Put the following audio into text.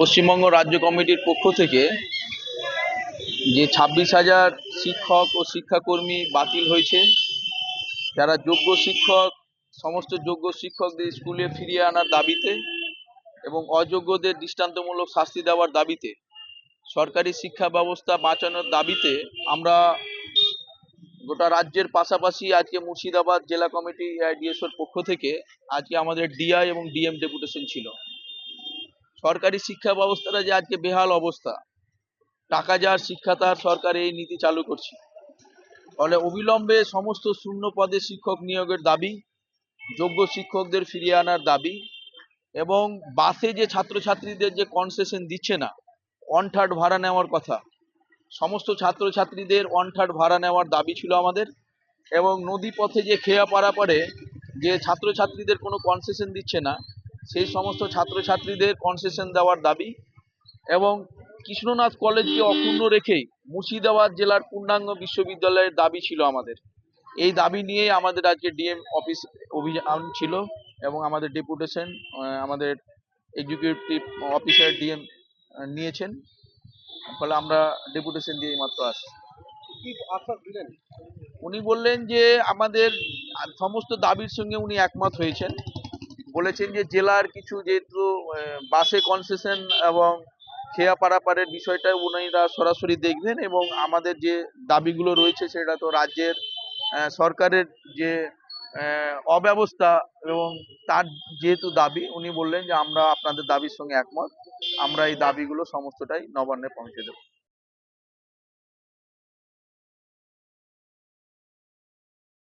পশ্চিমবঙ্গ রাজ্য কমিটির পক্ষ থেকে যে ছাব্বিশ হাজার শিক্ষক ও শিক্ষাকর্মী বাতিল হয়েছে, যারা যোগ্য শিক্ষক, সমস্ত যোগ্য শিক্ষকদের স্কুলে ফিরিয়ে আনার দাবিতে এবং অযোগ্যদের দৃষ্টান্তমূলক শাস্তি দেওয়ার দাবিতে সরকারি শিক্ষা ব্যবস্থা বাঁচানোর দাবিতে আমরা গোটা রাজ্যের পাশাপাশি আজকে মুর্শিদাবাদ জেলা কমিটি ডিএসওর পক্ষ থেকে আজকে আমাদের ডিআই এবং ডিএম ডেপুটেশন ছিল। সরকারি শিক্ষা ব্যবস্থাটা যে আজকে বেহাল অবস্থা। টাকা যার শিক্ষা তার, সরকার এই নীতি চালু করছে। ফলে অবিলম্বে সমস্ত শূন্য পদে শিক্ষক নিয়োগের দাবি, যোগ্য শিক্ষকদের ফিরিয়ে আনার দাবি এবং বাসে যে ছাত্রছাত্রীদের যে কনসেশন দিচ্ছে না অন থার্ড ভাড়া নেওয়ার কথা। সমস্ত ছাত্রছাত্রীদের অন থার্ড ভাড়া নেওয়ার দাবি ছিল আমাদের এবং নদী পথে যে খেয়া পারাপারে যে ছাত্রছাত্রীদের কোনো কনসেশন দিচ্ছে না সেই সমস্ত ছাত্রছাত্রীদের কনসেশন দেওয়ার দাবি এবং কৃষ্ণনাথ কলেজকে অক্ষুণ্ণ রেখেই মুর্শিদাবাদ জেলার পূর্ণাঙ্গ বিশ্ববিদ্যালয়ের দাবি ছিল আমাদের। এই দাবি নিয়েই আমাদের আজকে ডিএম অফিস অভিযান ছিল এবং আমাদের ডেপুটেশন আমাদের এক্সিকিউটিভ অফিসার ডিএম নিয়েছেন। ফলে আমরা ডেপুটেশন দিয়ে মাত্র আসছি। কি উনি বললেন যে আমাদের সমস্ত দাবির সঙ্গে উনি একমত হয়েছেন। বলেছেন যে জেলার কিছু যেহেতু বাসে কনসেশন এবং খেয়া পারাপারের বিষয়টা উনিরা সরাসরি দেখবেন এবং আমাদের যে দাবিগুলো রয়েছে সেটা তো রাজ্যের সরকারের যে অব্যবস্থা এবং তার যেহেতু দাবি, উনি বললেন যে আমরা আপনাদের দাবির সঙ্গে একমত। আমরা এই দাবিগুলো সমস্তটাই নবান্নে পৌঁছে দেবো।